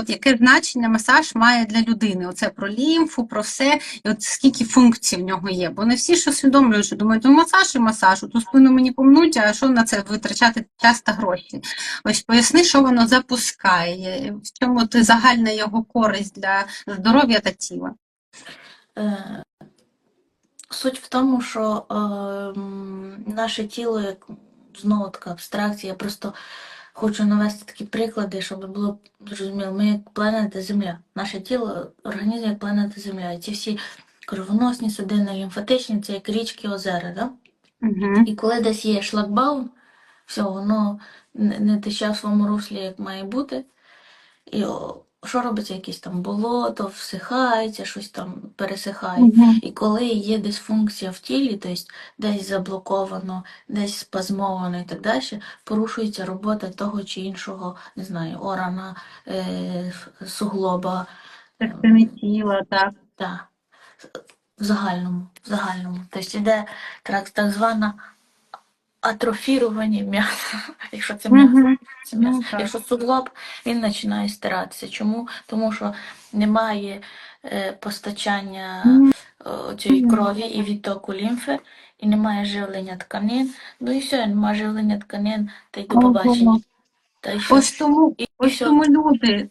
от яке значення масаж має для людини? Оце про лімфу, про все, і от скільки функцій в нього є. Бо не всі ж усвідомлюють, що думають, ну масаж і масаж, ту спину мені помнуть, а що на це витрачати час та гроші? Ось поясни, що воно запускає, в чому ти загальна його користь для здоров'я та тіла. Е, Суть в тому, що е, наше тіло, як знову така абстракція, просто хочу навести такі приклади, щоб було зрозуміло. Ми як планета Земля. Наше тіло, організм як планета Земля. І ці всі кровоносні судини, лімфатичні, це як річки, озера. Да? Угу. І коли десь є шлагбаум, все, воно не не тече в своєму руслі, як має бути. І що робиться? Якесь там болото, всихається, щось там пересихає. Угу. І коли є дисфункція в тілі, тобто десь заблоковано, десь спазмовано і так далі, порушується робота того чи іншого, не знаю, органа, е, суглоба, тіла, так. та, в загальному, в загальному. Тобто йде так, так зване атрофірування м'яса, якщо це м'ясо. Угу. Це м'ясо. Ну, так. Якщо суглоб, він починає стиратися. Чому? Тому що немає е, постачання е, цієї Мгм. крові і відтоку лімфи, і немає живлення тканин. Ну і все, немає живлення тканин, та й до побачення. Та й. Ось тому, І ось все. тому люди